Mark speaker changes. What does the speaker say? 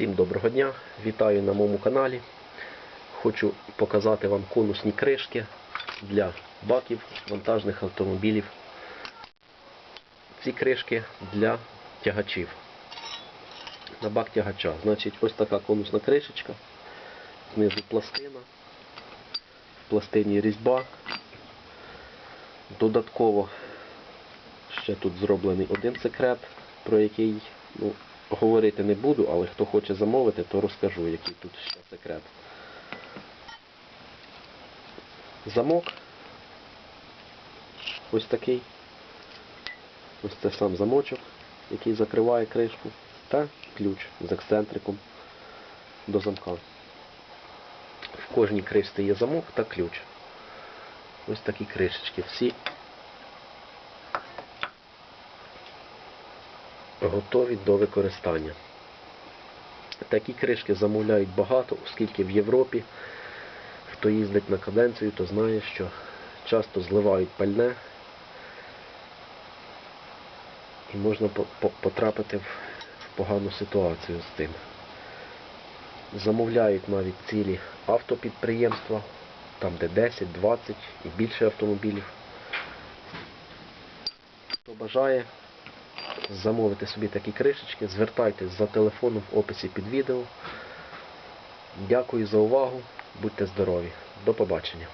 Speaker 1: Всім доброго дня! Вітаю на моєму каналі. Хочу показати вам конусні кришки для баків вантажних автомобілів. Ці кришки для тягачів. На бак тягача. Значить, ось така конусна кришечка. Знизу пластина. В пластині різьба. Додатково ще тут зроблений один секрет, про який ну, говорити не буду, але хто хоче замовити, то розкажу, який тут ще секрет. Замок. Ось такий. Ось це сам замочок, який закриває кришку. Та ключ з ексцентриком до замка. В кожній кришці є замок та ключ. Ось такі кришечки. Всі готові до використання. Такі кришки замовляють багато, оскільки в Європі, хто їздить на каденцію, то знає, що часто зливають пальне і можна по- по- потрапити в погану ситуацію з тим. Замовляють навіть цілі автопідприємства, там де 10, 20 і більше автомобілів. Хто бажає, замовити собі такі кришечки, звертайтесь за телефоном в описі під відео. Дякую за увагу, будьте здорові. До побачення.